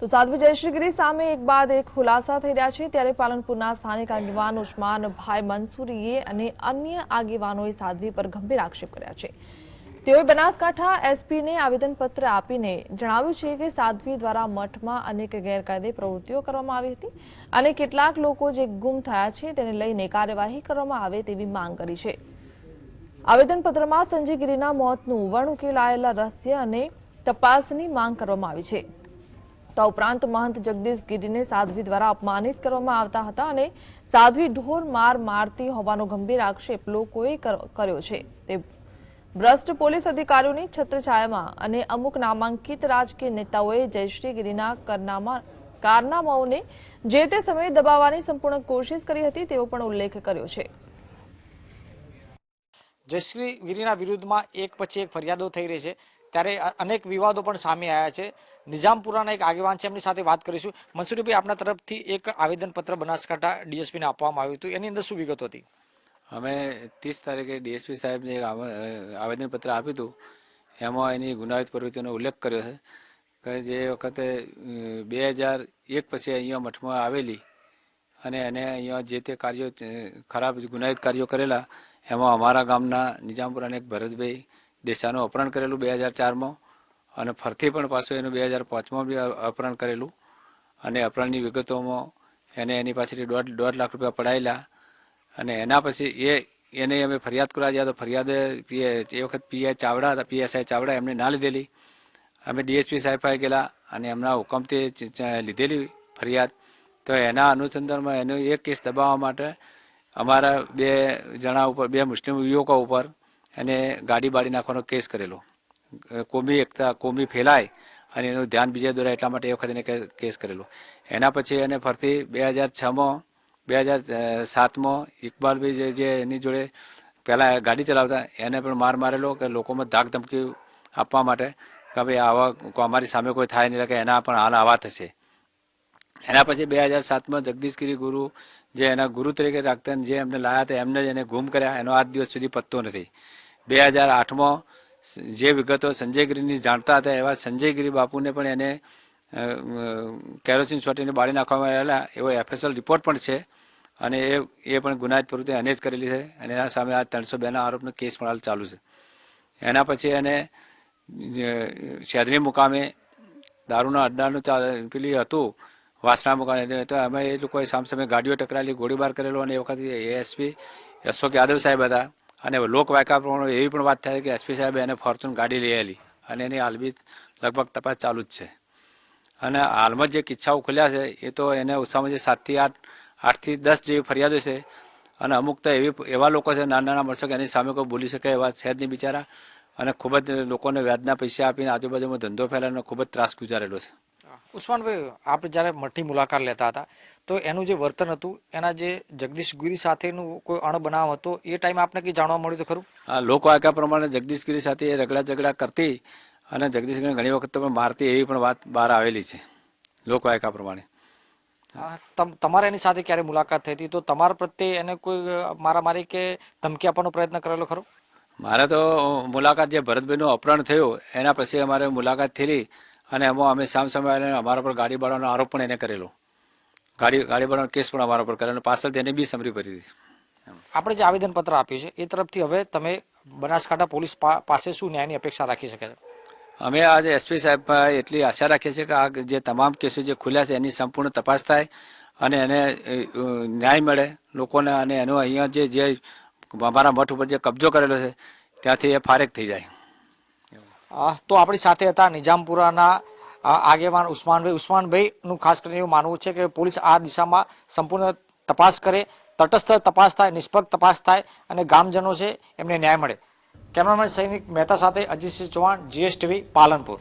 તો સાધ્વી જયશ્રીગીરી સામે એક બાદ એક ખુલાસા થઈ રહ્યા છે. ત્યારે પાલનપુરના સ્થાનિક આગેવાન ઉસ્માનભાઈ મંસૂરીએ અને અન્ય આગેવાનોએ સાધ્વી પર ગંભીર આક્ષેપ કર્યા છે. તેઓએ બનાસકાંઠા એસપીને આવેદનપત્ર આપીને જણાવ્યું છે કે સાધ્વી દ્વારા મઠમાં અનેક ગેરકાયદે પ્રવૃત્તિઓ કરવામાં આવી હતી અને કેટલાક લોકો જે ગુમ થયા છે તેને લઈને કાર્યવાહી કરવામાં આવે તેવી માંગ કરી છે. આવેદનપત્રમાં સંજય ગિરીના મોતનું વણ ઉકેલાયેલા રહસ્ય અને તપાસની માંગ કરવામાં આવી છે. તો ઉપરાંત મહંત જગદીશ ગીરીને સાધ્વી દ્વારા અપમાનિત કરવામાં આવતા હતા અને સાધ્વી ઢોર માર મારતી હોવાનો ગંભીર આક્ષેપ લોકોએ કર્યો છે. તે ભ્રષ્ટ પોલીસ અધિકારીઓની છત્રછાયામાં અને અમુક નામાંકિત રાજકીય નેતાઓએ જયશ્રી ગીરીના કરનામા, કારનામાઓને જે તે સમયે દબાવવાની સંપૂર્ણ કોશિશ કરી હતી તેવો પણ ઉલ્લેખ કર્યો છે. જયશ્રી ગીરીના વિરુદ્ધમાં એક પછી એક ફરિયાદો થઈ રહી છે. ત્યારે અનેક વિવાદો પણ સામે આવ્યા છે. નિઝામપુરાના એક આગેવાન છે, એમની સાથે વાત કરીશું. મનસુરીભાઈ, આપના તરફથી એક આવેદનપત્ર બનાસકાંઠા ડીએસપીને આપવામાં આવ્યું હતું. એની અંદર શું વિગત હતી? અમે ત્રીસ તારીખે ડીએસપી સાહેબને એક આવ- આવેદનપત્ર આપ્યું હતું. એમાં એની ગુનાહિત પ્રવૃત્તિનો ઉલ્લેખ કર્યો છે કે જે વખતે બે હજાર એક પછી અહીંયા મઠમાં આવેલી અને એને અહીંયા જે તે કાર્યો ખરાબ ગુનાહિત કાર્યો કરેલા, એમાં અમારા ગામના નિઝામપુરાના એક ભરતભાઈ દેશાનું અપહરણ કરેલું બે હજાર ચારમાં અને ફરતી પણ પાછું એનું બે હજાર પાંચમાં બી અપહરણ કરેલું. અને અપહરણની વિગતોમાં એને એની પાસેથી દોઢ દોઢ લાખ રૂપિયા પડાયેલા. અને એના પછી એ, એને અમે ફરિયાદ કરવા ગયા તો ફરિયાદ પીએ એ વખત પીઆઈ ચાવડા હતા પીએસઆઈ ચાવડા એમને ના લીધેલી. અમે ડીએસપી સાહેબ પાસે ગયેલા અને એમના હુકમથી લીધેલી ફરિયાદ. તો એના અનુસંધાનમાં એનો એક કેસ દબાવવા માટે અમારા બે જણા ઉપર, બે મુસ્લિમ યુવકો ઉપર એને ગાડી બાળી નાખવાનો કેસ કરેલો. કોબી એકતા, કોમી ફેલાય અને એનું ધ્યાન બીજા દોરાય એટલા માટે એ વખત એને કેસ કરેલો. એના પછી એને ફરતી બે હજાર છમાં, બે હજાર સાતમાં ઇકબાલભાઈ જે એની જોડે પહેલાં ગાડી ચલાવતા, એને પણ માર મારેલો કે લોકોમાં ધાક ધમકી આપવા માટે કે ભાઈ આવા અમારી સામે કોઈ થાય નહીં કે એના પણ હાલ આવા થશે. એના પછી બે હજાર સાતમાં જગદીશગીરી ગુરુ જે એના ગુરુ તરીકે રાખતા જે એમને લાયા હતા, એમને જ એને ગુમ કર્યા. એનો આજ દિવસ સુધી પત્તો નથી. બે હજાર આઠમાં જે વિગતો સંજયગીરીની જાણતા હતા એવા સંજયગીરી બાપુને પણ એને કેરોસીન છોટીને બાળી નાખવામાં આવેલા એવો એફએસએલ રિપોર્ટ પણ છે અને એ એ પણ ગુનાહિત પ્રવૃત્તિ એને જ કરેલી છે અને એના સામે આ ત્રણસો બેના આરોપનો કેસ પણ હાલ ચાલુ છે. એના પછી એને શેદની મુકામે દારૂના અડ્ડાનું પેલી હતું, વાસણા મુકામે તો અમે એ લોકોએ સામસામે ગાડીઓ ટકરાયેલી, ગોળીબાર કરેલો અને એ વખતે એએસપી અશોક યાદવ સાહેબ હતા. અને લોકવાયકા પ્રમાણે એવી પણ વાત થાય કે એસપી સાહેબે એને ફોર્ચ્યુન ગાડી લઈ આવેલી અને એની હાલ બી લગભગ તપાસ ચાલુ જ છે. અને હાલમાં જે કિસ્સાઓ ખુલ્યા છે, એ તો એને ઓછામાં જે સાતથી આઠ આઠથી દસ જેવી ફરિયાદો છે. અને અમુક તો એવી એવા લોકો છે નાના નાના મળશે કે એની સામે કોઈ બોલી શકે એવા છે જ નહીં બિચારા. અને ખૂબ જ લોકોને વ્યાજના પૈસા આપીને આજુબાજુમાં ધંધો ફેલાવાનો ખૂબ જ ત્રાસ ગુજારેલો છે. ઉસ્માનભાઈ આપણે જ્યારે મઠની મુલાકાત લેતા હતા તો એનું જે વર્તન હતું એના જે જગદીશ ગીરી સાથેનું કોઈ અણબનાવ હતો એ ટાઈમે આપને કંઈ જાણવા મળ્યું તો ખરું? લોકો લોકવાયકા પ્રમાણે જગદીશગીરી સાથે એ રગડા ઝઘડા કરતી અને જગદીશગીરી ઘણી વખત તમે મારતી એવી પણ વાત બહાર આવેલી છે લોકવાયકા પ્રમાણે. આ તમ- તમારે એની સાથે ક્યારે મુલાકાત થઈ હતી? તો તમારા પ્રત્યે એને કોઈ મારા મારામારી કે ધમકી આપવાનો પ્રયત્ન કરેલો ખરો? મારે તો મુલાકાત જે ભરતભાઈનું અપહરણ થયું એના પછી અમારે મુલાકાત થયેલી અને એમાં અમે સામ સામે અમારા પર ગાડી બાળવાનો આરોપ પણ એને કરેલો. ગાડી ગાડી બાળવાનો કેસ પણ અમારા પર કરેલો પાછળ તેને બી સમરી ભરી દીધી. આપણે જે આવેદનપત્ર આપ્યું છે એ તરફથી હવે તમે બનાસકાંઠા પોલીસ પાસે શું ન્યાયની અપેક્ષા રાખી શકે છે? અમે આજે એસપી સાહેબ એટલી આશા રાખીએ છીએ કે આ જે તમામ કેસો જે ખુલ્યા છે એની સંપૂર્ણ તપાસ થાય અને એને ન્યાય મળે લોકોને અને એનો અહીંયા જે જે અમારા મઠ ઉપર જે કબજો કરેલો છે ત્યાંથી એ ફારેક થઈ જાય. તો આપણી સાથે હતા નિઝામપુરાના આગેવાન ઉસ્માનભાઈ. ઉસ્માનભાઈનું ખાસ કરીને એવું માનવું છે કે પોલીસ આ દિશામાં સંપૂર્ણ તપાસ કરે, તટસ્થ તપાસ થાય, નિષ્પક્ષ તપાસ થાય અને ગામજનો છે એમને ન્યાય મળે. કેમેરામેન સૈનિક મહેતા સાથે અજીતસિંહ ચૌહાણ, જીએસટીવી પાલનપુર.